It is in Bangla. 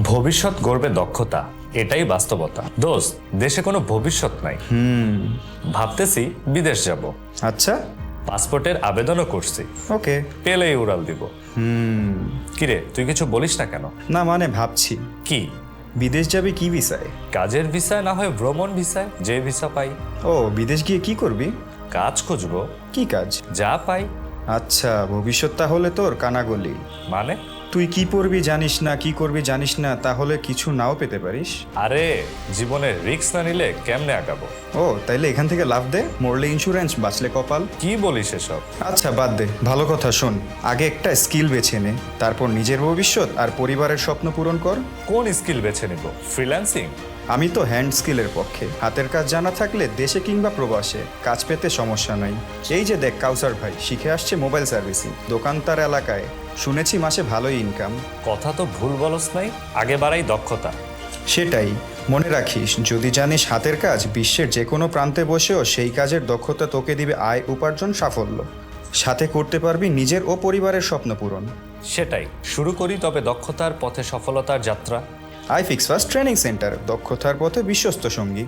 ভবিষ্যৎ গড়বে দক্ষতা এটাই বাস্তবতা। দোস্ত দেশে কোনো ভবিষ্যৎ নাই। ভাবতেছি বিদেশ যাব। আচ্ছা। পাসপোর্টের আবেদনও করছি। ওকে। পেলেই উড়াল দিব। কিরে তুই কিছু বলিস না কেন? না মানে ভাবছি। কি? বিদেশ যাবে কি ভিসায়? কাজের ভিসায় না হয় ভ্রমণ ভিসায়? যে ভিসা পাই। ও বিদেশ গিয়ে কি করবি? কাজ খুঁজবো। কি কাজ? যা পাই। আচ্ছা ভবিষ্যৎ তাহলে তোর কানাগলি। মানে? তুই কি পড়বি জানিস না কি করবি জানিস না তাহলে কিছু নাও পেতে পারিস। আরে জীবনে রিস্ক না নিলে কেমনে আগাবো? ও তাইলে এখান থেকে লাভ দে মরলে ইন্স্যুরেন্স বাঁচলে কপাল। কি বলিস এসব? আচ্ছা বাদ দে ভালো কথা শোন আগে একটা স্কিল বেছে নে তারপর নিজের ভবিষ্যৎ আর পরিবারের স্বপ্ন পূরণ কর। কোন স্কিল বেছে নিব? ফ্রিল্যান্সিং আমি তো হ্যান্ড স্কিলের পক্ষে হাতের কাজ জানা থাকলে দেশে কিংবা প্রবাসে কাজ পেতে সমস্যা নাই। এই যে দেখ কাউসার ভাই শিখে আসছে মোবাইল সার্ভিসিং দোকান তার এলাকায়। শুনেছি মাসে ভালোই ইনকাম কথা তো ভুল বলস নাই আগে বাড়াই দক্ষতা। সেটাই। মনে রাখিস যদি জানিস হাতের কাজ বিশ্বের যে কোনো প্রান্তে বসেও সেই কাজের দক্ষতা তোকে দিবে আয় উপার্জন সাফল্য। সাথে করতে পারবি নিজের ও পরিবারের স্বপ্ন পূরণ। সেটাই। শুরু করি তবে দক্ষতার পথে সফলতার যাত্রা। I fix first training centre দক্ষতার পথে বিশ্বস্ত সঙ্গী।